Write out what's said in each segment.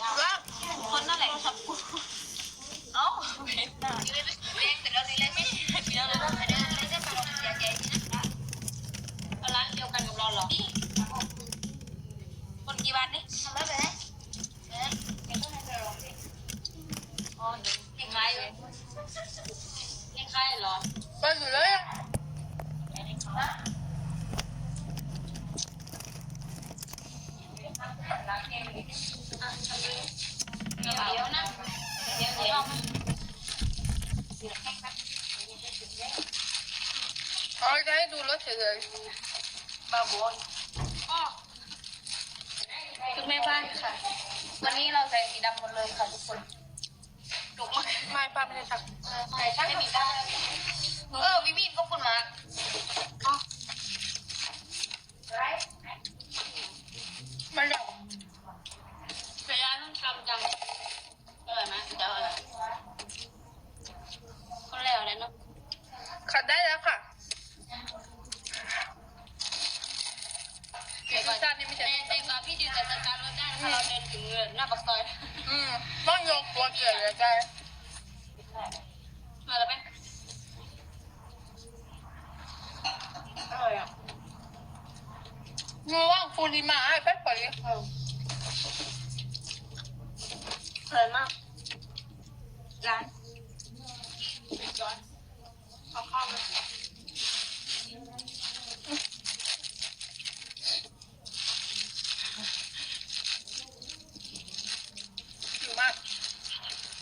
ก็คนนั่นแหละครับกูเอ้าเวทน่ะเล่นไม่ เดี๋ยวเลย เดินเล่นได้ฟังเสียใจนะ ร้านเดียวกันกับเราเหรอคนกี่วันนี่ ทำไมแบบนี้เอ๊ะไม่ต้องให้เราลองดิ อ๋อเด็กไม้เลยเด็กไม้เหรอ ไปอยู่เลยอะ เดี๋ยวนะเดี๋ยวเดี๋ยว เอาจะให้ดูรถเฉย บาบอยอ๋อคือแม่บ้านค่ะ วันนี้เราใส่สีดำหมดเลยค่ะทุกคนถูกมากๆไม่ป้าไม่ได้ทักใส่ช่างไม่มีบ้านเออพี่บีนก็คุณมามันอยากพยานต้องทำจังอร่อยไหมเดี๋ยวอร่อยคนแล้วเลยเนาะขัดได้ งกลัวเกิดเลยจ้ะมาแล้วไหมอร่อยอะงูว่างฟูริมาให้แป๊บไปเลยอร่อยมากร้านย้อนเอาข้าวมา อยู่มาก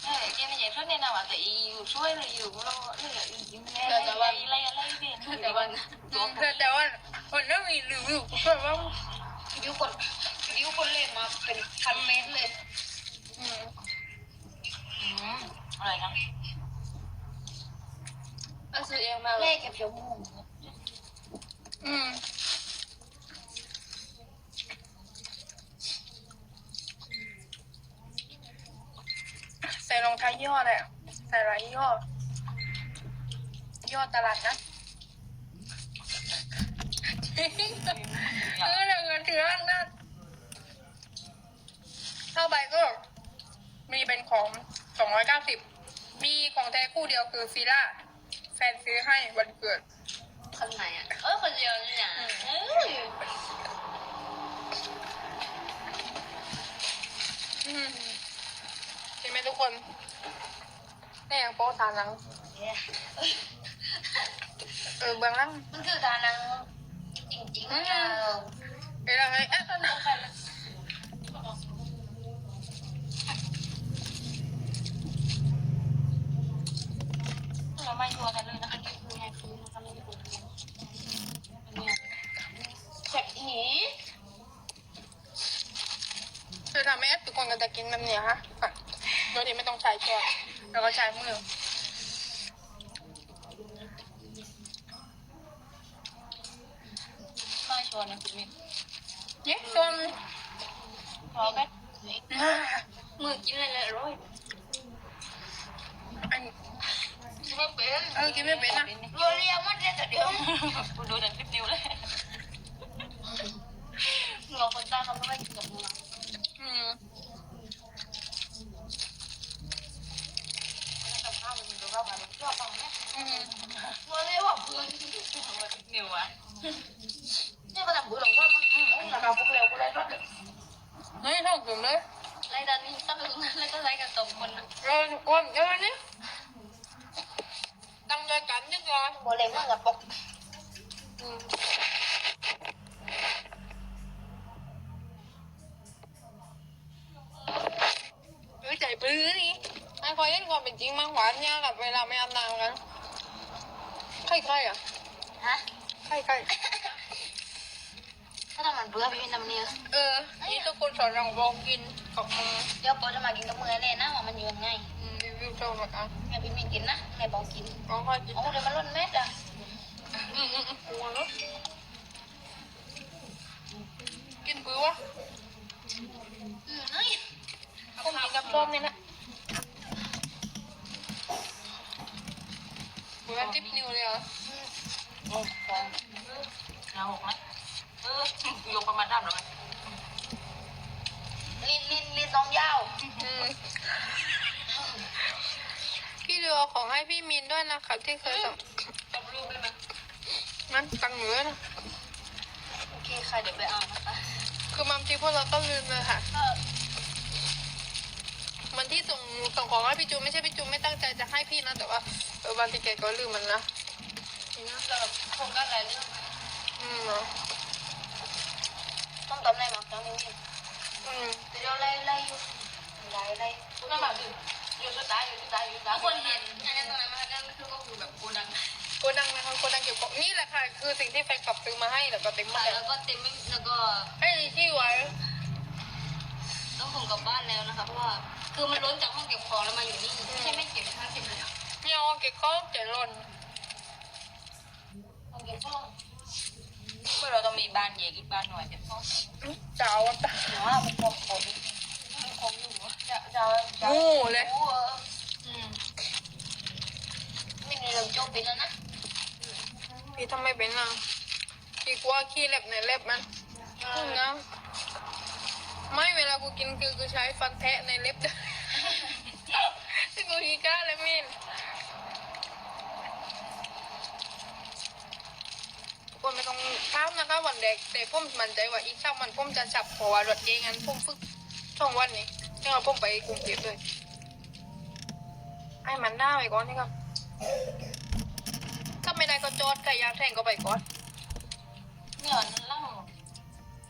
เอ้ยเจ๊ไม่ใช่เพื่อนเนี่ยนะว่าแต่อีอยู่ช่วยเลยอยู่เราเลยอยู่แม่อะไรอะไรอะไรเด่นแต่ว่า อืมแต่แต่ว่าวันนี้มีรีวิวก็แบบว่า ดิวคนดิวคนเล่นมาเป็นพันเมตรเลย อืม อืมอะไรนะ เอาซื้อเอง มาเลเล่ยเก็บเดี๋ยวมูอืมใส่รองเท้ายี่ห้ออะไรอะใส่หลายยี่ห้อยี่ห้อตลาดนะเออเดี๋ยวเงินเถือนนะเท่าใบก็ มีเป็นของสองร้อยเก้าสิบมีของแท้คู่เดียวคือฟิล่าแฟ นซื้อให้วันเกิด คนไหนอะ เออคนเดียวนี่นะเอออืมใช่ไหมทุกคนนี่ยังโป๊ตานัง เออเบื้องหล่างมันคือทานังจริงๆนะเดี๋ยวเราให้เอ๊ะ ตอนนี้กัน เราไม่ชัวร์กันเลยนะคะนี่คือไงคือมันก็ไม่ได้เป็นเจ็บหี คือทำให้ทุกคนก็จะกินแบบเนี้ยฮะอะโดยที่ไม่ต้องใช้ช้อนแล้วก็ใช้มือไม่ชัวร์นะคุณมินเย้ชนพอไหมมือกินอะไรเลยร้อยอันไม่เป็นเออกินไม่เป็นนะโยเรียมันเรียแต่เดียวกูดูแต่คลิปนิ้วเลยเราคนใต้เขาไม่ค่อยกินกับมืออืม กับข้าวมันดูว่าแบบชอบฟังไหม อืม โยเรียว่าเพื่อ นนิ้วอะนี่ก็ทำบุหลงพ่อมั้งอืมเราพวกเร็วกูได้รถเฮ้ยชอบกินเลยไรดันนี่ตั้งแต่ตรงนั้นแล้วก็ไรกันสองคนนะเออทุกคนเออนี่ตั้งใจกันนิดก่อนโมเลมากกับปกอืมเออใจปลื้อนี่ไอ้คอยเล่นความเป็นจริงมากหวานเนี่ยกับเวลาไม่อาบน้ำกันใครๆอะ ฮะใครถ้าทำมันเบื่อพี่น้ำเนี่ยๆเออ นี่ทุกคนสอนเราบอกกินกับมือเดี๋ยวปอจะมากินกับมือเลยนะว่ามันอยู่ยังไงอืมรีวิวโชว์หน่อยอะแม่พี่ไม่กินนะแม่บอกกินอ๋อค่อยกินโอ้เดี๋ยวมันล้นเม็ดอะอืมอืมอืมกลัวเนอะกินปื้อวะอืมเฮ้ยผมกินกับส้มนี่นะเหมือนทิปนิวเลยเหรอโอ้ฟอง เาอกไหมเออยกประมาณด้ามหรอไหมลินลินลินน้องยาวพี่เรือของให้พี่มินด้วยนะครับ ที่เคยส่งจำรูปได้ไหมมันตังเหลือนะโอเคค่ะเดี๋ยวไปเอานะคะคือมัมทีพวกเราก็ลืมเลยค่ะมันที่ส่งส่งของให้พี่จูไม่ใช่พี่จูไม่ตั้งใจจะให้พี่นะ แต่ว่าบางทีแกก็ลืมมันนะนี่นะ สำหรับโครงการหลายเรื่อง อืมเนาะต้องตอบในหมอกน้องนี่อืมเดี๋ยวไล่ไล่อยู่ไล่ไล่ก็แบบอยู่สุดท้ายอยู่สุดท้ายอยู่สุดท้ายทุกคนเห็นอันนั้นตรงนั้นมันก็คือก็คือแบบโกดังโกดังนะคะโกดังเก็บของนี่แหละค่ะ คือสิ่งที่แฟนคลับซื้อมาให้แล้วก็เต็มมาแล้แล้วก็เต็มไม่แล้วก็ให้ที่ไว้ต้องส่งกลับบ้านแล้วนะคะเพราะว่าคือมันล้นจากห้องเก็บของแล้วมาอยู่นี่ใช่ไม่เก็บทั้งเก็บเลยอะเนี่ยเอาเก็บข้าวเจ็ดหล่นห้องเก็บของ มื่อเราต้องมีบ้านใหญ่อีกบ้านหน่อยเก็บของจะเอาอะหนูว่ามันคงคงมันคงอยู่จะจะจะงูเลยอืมไม่มีเราจบไปแล้วนะพี่ทำไมเป็นอะพี่กลัวขี้เล็บในเล็บมันพึ่งนะไม่เวลากูกินคือกูใช้ฟันแทะในเล็บด้วยที่กูขี้ก้าเลยมิน คนไม่ต้องท้ามนะคะวันเด็กแต่ผมมั่นใจว่าอีกสักมันผมจะจับเพราะว่ารถเองงั้นผมฝึกช่องวันนี้ยังเอาผมไปกรุงเทพเลยไอ้มันหน้าไปก่อนนี่ครับถ้าไม่ได้ก็จอดไก่ยางแทงก็ไปก่อนเนี่ยนั่ง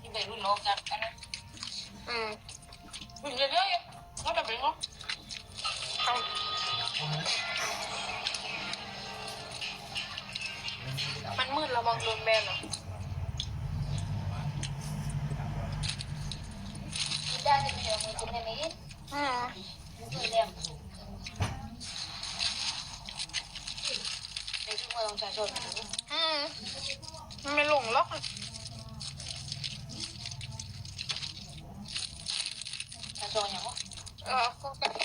ที่ไปรุ่นโลกกันกันนะอืมรุ่นเยอะๆก็จะเป็นเนาะเอา ระวังโดนแบนอะกินได้แต่ไม่เดี๋ยวมือกินได้ไหมอืมมือเรียมในทุกเมืองประชาชนอืมมันไม่หลงล็อกอะประชาชนอย่างว่าเออก็ไปท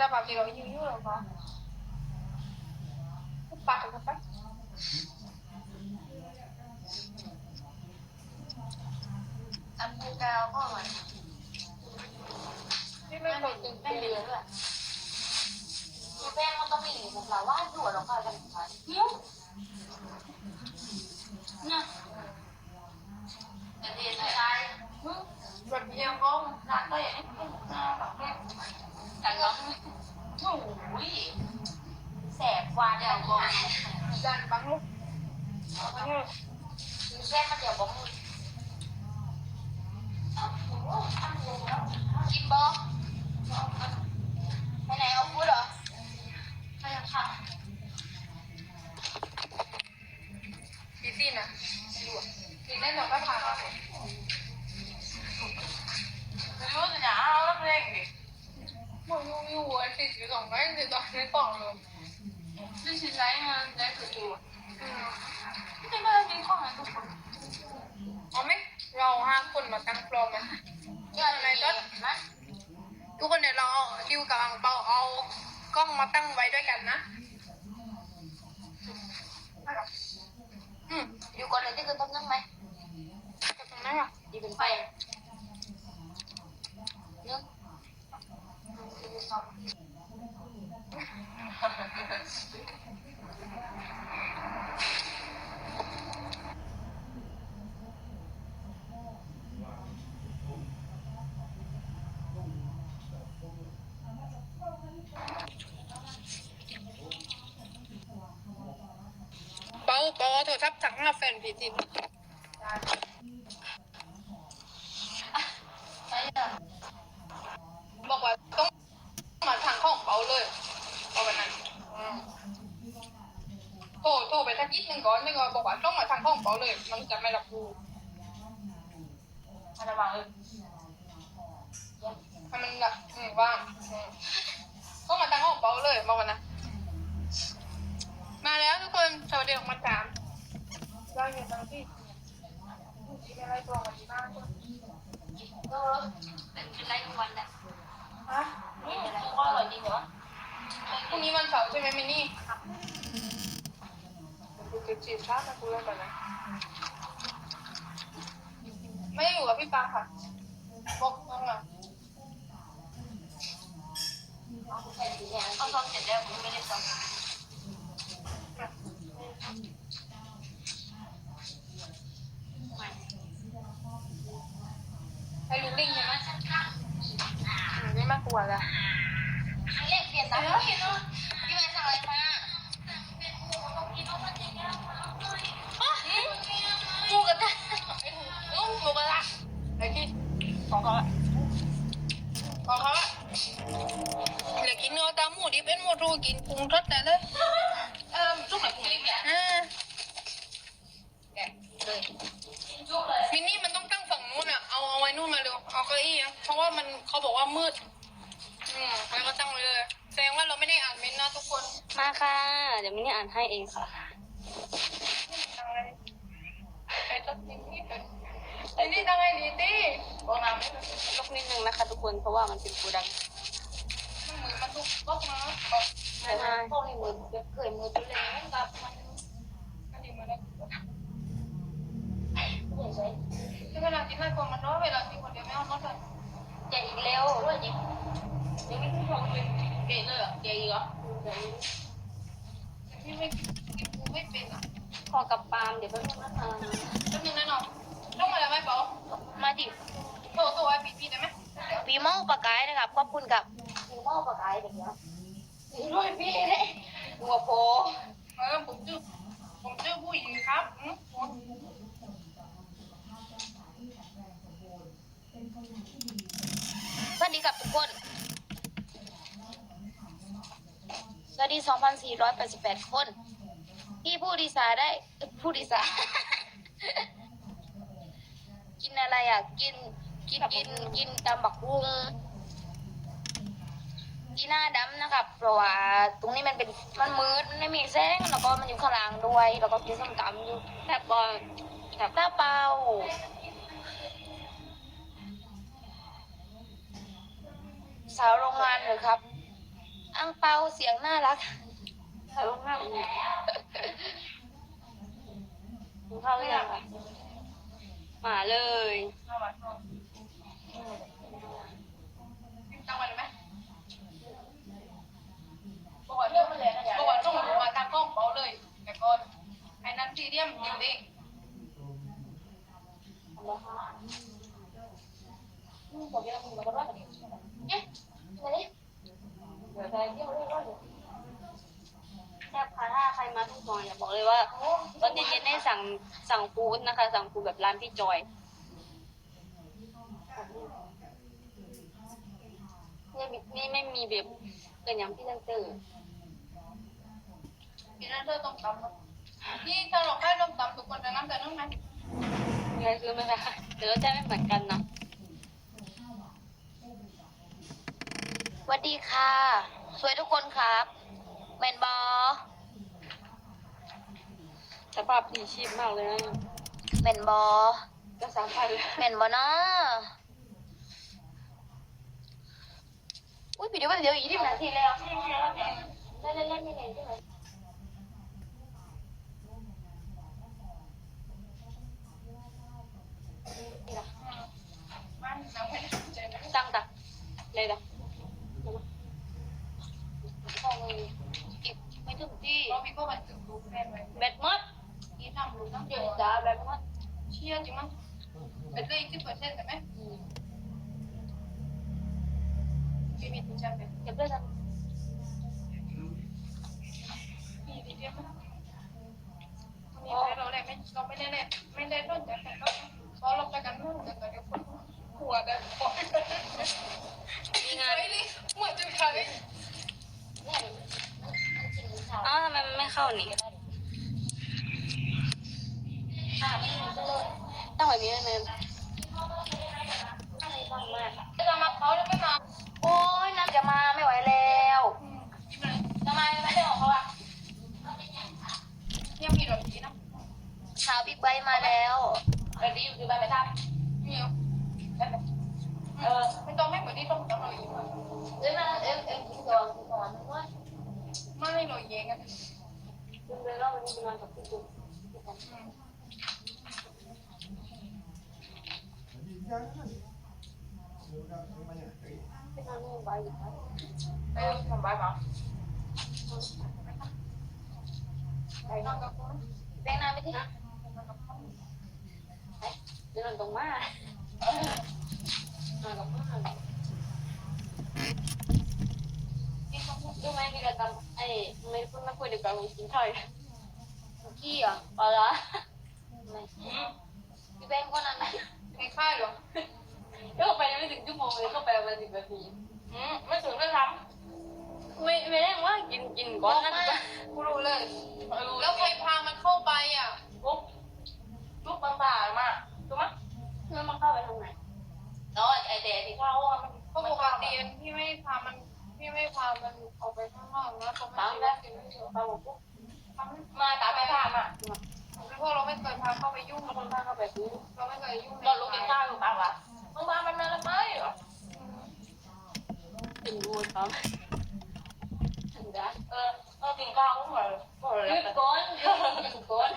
จะจะแบบที่เราอยู่อยู่หรอคะปากกันไปอันปูกาวก็อร่อยที่ไม่แป้งเคยกินแป้งเเยอะด้วยมีแป้งมันต้องมีผมเราว่าถั่วลงไปกันค่ะเนี่ยเนี่ยแต่เดียนใช่อืมแบบเยี่ยมก็ร้านก็อย่างนี้แบบแม่แต่ก็โอ้ ยแสบกว่าเดี๋ยวบอกดันบังลูกมาเนี่ยแค่มาเดี๋ยวบอกกินบอ มาตั้งโปรกันยอดอะไรก็นะทุกคนเดี๋ยวเราเอาดิวกับอังเปาเอากล้องมาตั้งไว้ด้วยกันนะอืมอยู่ก่อนเลยที่คือต้มนั่งไหมจะตรงนั้นอะดีเป็นไฟเนื้อ เปาเปาเอาโทรศัพท์สั่งหน้าแฟนผีจินใช่จ้ะบอกว่าต้องมาทางของเปาเลยเอาวันนั้นอืมโทรโทรไปทักยิดหนึ่งก่อนไม่ก็บอกว่าต้องมาทางของเปาเลย มันจะไม่รับรู้อันระวังเลยถ้ามันแบบอืมว่างอืมต้องมาทางของเปาเลยบอกวันนั้นมาแล้วทุกคนสวัสดีออกมาถาม พรุ่งนี้วันเสาร์ใช่ไหมมินนี่กูจะจีบชาตินะกูเล่นไปนนะ ไม่ได้อยู่กับพี่ปาค่ะบอกน้องอะเอาซ้องเสร็จแล้วผมไม่ได้ซ้อง ให้ลูกลิงใช่ไหมอืมไม่มากกว่าละเลขเปลี่ยนตามที่เนาะ นี่อ่านให้เองค่ะ ตั้งเลยไอ้ตัดนิ้นี่เป็นไอ้นี่ตั้งไอ้ดีตี้ โบน้ำไม่ ลกนิดนึงนะคะทุกคน เพราะว่ามันเป็นโกดัง มันเหมือนมันทุกบล็อกนะบอก ใช่ไหม พวกนี้มือเคยมือตัวเล็กกับมัน อันนี้มันแล้ว เหมือนใช้ ที่เวลากินให้คนมันน้อยเวลากินคนเดียวไม่เอาน้อยเลย แกะอีกแล้วด้วยจริงยังไม่ขึ้นฟองเลยแกะเลยอะแกะอีกเหรอ แต่พี่ไม่กินปูไม่เป็นอะ พอกับปาล์มเดี๋ยวแป๊บนึงนะคะ แป๊บนึงนะน้องต้องมาแล้วไหมเปา มาดิ โตโตไอ้ปีปีได้ไหม ปีเมาปากกายนะครับ ขอบคุณกับ มีหม้อปลากายอย่างเงี้ยมีร้อยพี่เลยหัวโพ เออผมชื่อผมชื่อผู้หญิงครับอืม สวัส ดีกับทุกคน สวัสดี 2,488 คน พี่ผู้ดีสาได้ผู้ดีสา กินอะไรอะ กิน กิน กิน กินตำบักหุ่งกีหน้าดำนะครับ เพราะว่าตรงนี้มันเป็นมันมืดมันไม่มีแสงแล้วก็มันอยู่ข้างล่างด้วย แล้วก็กินส้มตำอยู่แบบบอลแบบหน้าเปล่า สาวโรงงานเหรอครับ อังเปาเสียงน่ารักสาวโรงงานกินข้าวหรือยังอะมาเลยตั้งวันไหมบอกว่าเรื่องมันเลยบอกว่าต้องมาทางกล้องเปาเลยแต่ก่อนไอ้นั้นที่เรียมอยู่เองผมยังมีมาร้อยกว่านี้ เนี่ยมาดิเดี๋ยวไปเที่ยวเรื่อยๆแซ่บค่ะถ้าใครมาทุกซอยอย่าบอกเลยว่าตอนเย็นๆได้สั่งสั่งฟู้ดนะคะ สั่งฟู้ดแบบร้านพี่จอยเนี่ยนี่ไม่มีแบบเป็นอย่างพี่เซนเตอร์พี่นั่นเธอต้องตำนี่ถ้าเราแค่ต้องตำทุกคนจะน้ำแต่น้ำไหมเงินซื้อไหมคะเดี๋ยวรสชาติไม่เหมือนกันนะ สวัสดีค่ะ สวยทุกคนครับแมนบอสภาพดีชีพมากเลยนะแมนบอจะสามพันเลยแมนบอนะอุ้ยวิดีโอวิดีโออีกที่นาทีแล้วเล่นเล่นเล่นไม่เล่นใช่ไหมมันเราไม่ได้สนใจนะตั้งตาเลยนะ ของอีกไม่ถึงที่ เรามีก็มันถึงรู้แน่ไว้ แบตมัด ที่ทำรู้ตั้งเย เดี๋ยว อะ จ้าแบตมัด เชื่อจริงมั้ย เป็นเรื่องที่เปอร์เซ็นต์ใช่ไหมชีวิตมันจะเป็นเก็บด้วยกันมีดีเดียวมั้ยมีอะไรเราได้ไม่เราไม่ได้ไม่ได้ต้นแต่แต่ก็พอเราไปกันนู่นกันแต่เดี๋ยวคนหัวได้ปล่อยกันมีงานเฮ้ยนี่เหมือนจะใครอ้าวทำไมมันไม่เข้านี่ตั้งแบบนี้เนิน บิ๊กไบค์มาแล้วดอกนี้อยู่ใบไม้ทับมีอยู่เออไม่ต้องให้เหมือนที่ต้องต้องเราอยู่เอ้ยมาเอ้ยเอ้ยกินก่อนกินก่อนว่าไม่เราเย็นกันคุณเลยเล่าวันนี้เป็นวันกับพี่ตุ๊กเป็นนางนุ่งใบอยู่นะเออทำใบมาไปนอนกับคนแบงค์น้ำไม่ที่ เดินตรงมานอ่ากับมารู้ไหมกิจกรรมไอ้ไม่พูดไม่คุยเดี๋ยวกันกินข้าวอีกี้เหรอปลาละพี่แบงค์คนนั้นไหนในค่ายหรอก็ไปไม่ถึงชั่วโมงเลยก็ไปประมาณสิบนาทีไม่ถึงเลยทไม่ไม่ได้ว่ากินกินก่อนนั่นก็ำกูรู้เลย แล้วใครพามันเข้าไปอะ ลูกบางๆมาถูกไหมแล้วมันเข้าไปทางไหนแล้วไอเดที่เข้าอะมันก็ปกติพี่ไม่พามันพี่ไม่พามันออกไปข้างนอกนะเขาไม่ได้กินไม่เยอะปลาบอกปุ๊บมาตามไปพามาพวกเราไม่เคยพาเข้าไปยุ่งถ้าคนพาเข้าไปปุ๊บเราไม่เคยยุ่งก็ลุกกินข้าวอยู่บ้างวะมึงมามันมาแล้วไหมเหรอถึงดูครับถึงได้เออเออกินข้าวก็เหมือนเหมือนยืดก้นยืดก้น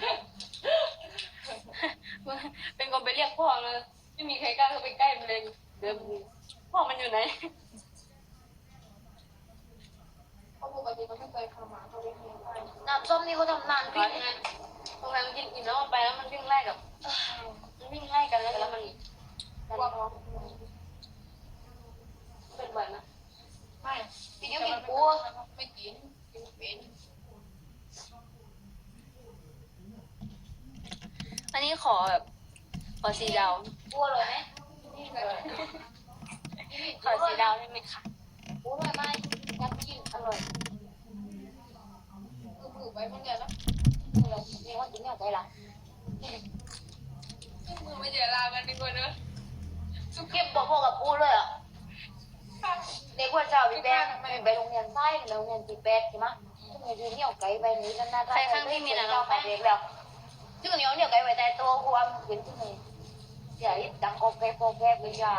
เป็นคนไปเรียกพ่อเลยไม่มีใครกล้าเข้าไปใกล้มันเลยเดิมพ่อมันอยู่ไหนเพราะปกติมันไม่เคยพาหมาเข้าไปเลี้ยงได้น้ำส้มนี่เขาทำนานก่พี่อนไงโรงแรมกินอิ่มแล้วมันไปแล้วมันวิ่งไล่กับมันวิ่งไล่กันแล้วแล้วมันกลัวเขาเป็นแบบนะไม่วิดีโอกินปูไม่กินกินเป็น อันนี้ ขอแบบขอสีดาวปูอร่อยไหมนี่เลยขอสีดาวได้ไหมคะปูอร่อยไหมยัดกินอร่อยคือมือไปมันเดียวนะอร่อยเรียกว่ากินเนี่ยใจละมือไม่เจอลากันดีกว่าเนอะสุเก็บบอกพวกกับปูเลยอะเด็กว่าเจ้าพี่แบงค์ไปโรงเรียนไส้โรงเรียนตีแปดใช่ไหมทุกคนยืนเหนี่ยวไก่ไปนี้นั่นน่าเจ้าไปเด็กแล้ว ทุกคนเหนียวเหนี่ยวไก่ไปแต่ตัวกูว่าเห็นที่ไหนอย่าอีดังโอเคโอเคเลยอย่า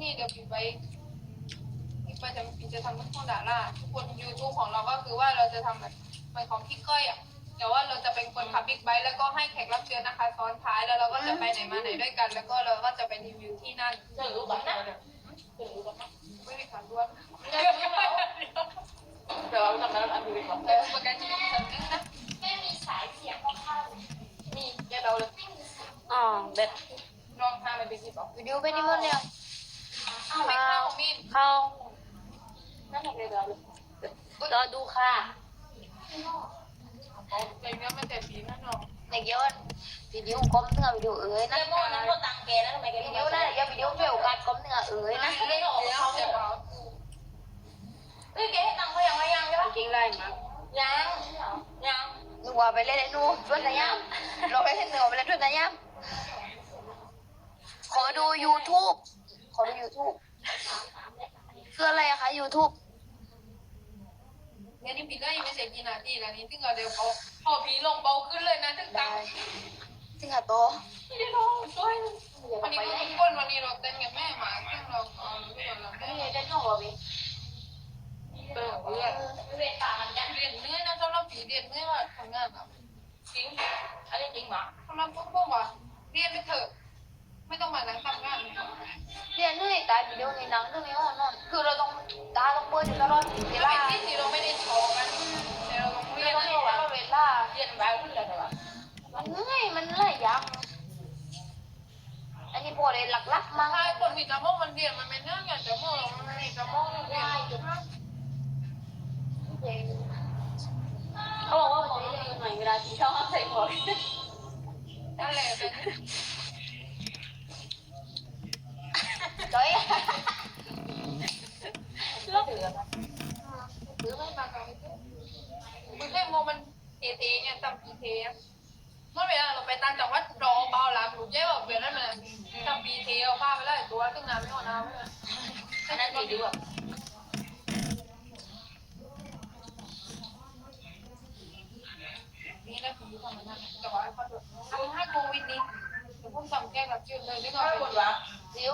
นี่เดี๋ยวปิดไปปิดไปจะปิดจะทำเป็นของดาราทุกคนยูทูบของเราก็คือว่าเราจะทำแบบเหมือนของพี่ก้อยอะแต่ว่าเราจะเป็นคนขับบิ๊กไบค์แล้วก็ให้แขกรับเชิญนะคะซ้อนท้ายแล้วเราก็จะไปไหนมาไหนด้วยกัน แล้วก็เราก็จะไปรีวิวที่นั่นเจะรู้ก่อนนะไม่มีการด้วยเดี๋ยวเราทำแล้วอันนี้ก่อนแต่ประกันชีวิตฉันนึงนะ นี่แกเราเลยอ๋อเด็ดลองทำมันเป็นสิบบอกวิดีโอเป็นนี่มันเนี่ยไม่เข้ามีดเข้านั่นแหละเลยเรารอดูค่ะแต่เนี้ยมันแต่สีนั่นเนาะเด็กเยอะวิดีโอก้มเนื้อวิดีโอเอ๋ ยนะโมนั้นก็ตังแกแล้วทำไมแกวิดีโอนะอย่าวิดีโอช่วยโอกาสก้มเนื้อเอ๋ยนะไม่ออกเขาแต่ว่าเฮ้ยแกให้ตังค์เขายังไม่ยังใช่ปะจริงได้มั้ยยังยังหนูว่าไปเล่นไอ้นู่นช่วยนายย่ามเราไปเล่นเหนือไปเล่นช่วยนายย่ามขอดู YouTube ขอดู YouTube คืออะไรอะคะ YouTube เดี๋ยวนี้ปีเลยไม่ใช่ปีนาทีแล้วนี่ถึงเอาเดี๋ยวเขาพอผีลงเบาขึ้นเลยนะถึงตังสิงคโปร์ไม่ได้ร้องช่วยวันนี้ก็ทุกคนวันนี้เราเต้นกับแม่มาซึ่งเราเอาทุกคนเราไม่แม่ได้จะโน่บ่พี่เออเพื่อนเรียนต่างกันยังเรียนเนื้อนะสำห รียนเนื้อว่าทำงานแบบจริงอันนี้จริงหรอสำหรับพวกพวกว่าเรียนไปเถอะ ไม่ต้องมานั่งทำงานเรียนเหนื่อยตายไปเดี๋ยวในหนังเรื่องนี้ว่านอนคือเราต้องตาต้องเปิดอยู่ตลอดเวเวลาเป็นที่สิเราไม่ได้โชว์กันแต่เราต้องเรียนเรื่อยตลอดเวลาเรียนไว้ขึ้นเลยเหรอมันเหนื่อยมันเหนื่อยยังอันนี้พอได้หลักลักๆมั้งถ้าคนมีกระโมงมันเรียนมันเป็นเรื่องอย่างกระโมงเรามันมีกระโมงเรียน เขาบอกว่าหมอต้องมีหน่เวลาที่ชอบใส่หมวกนั่นแหละเฮ้ยเลือกเหลือไม่มากันคุณเล่นโมมันเทเทเนี่ยจำปีเทเมื่อเวลาเราไปต่างจังหวัดรอเบาหลังหนูเจ๊แบอกเบียร์นั่นมันจำปีเทเอาผ้าไปแล้วตัวตึ้งน้ำไม่เอาน้ำไม่อันนั้นดีดีกว่า uống hết covid đi không phòng kem là chuyện đời đấy rồi thiếu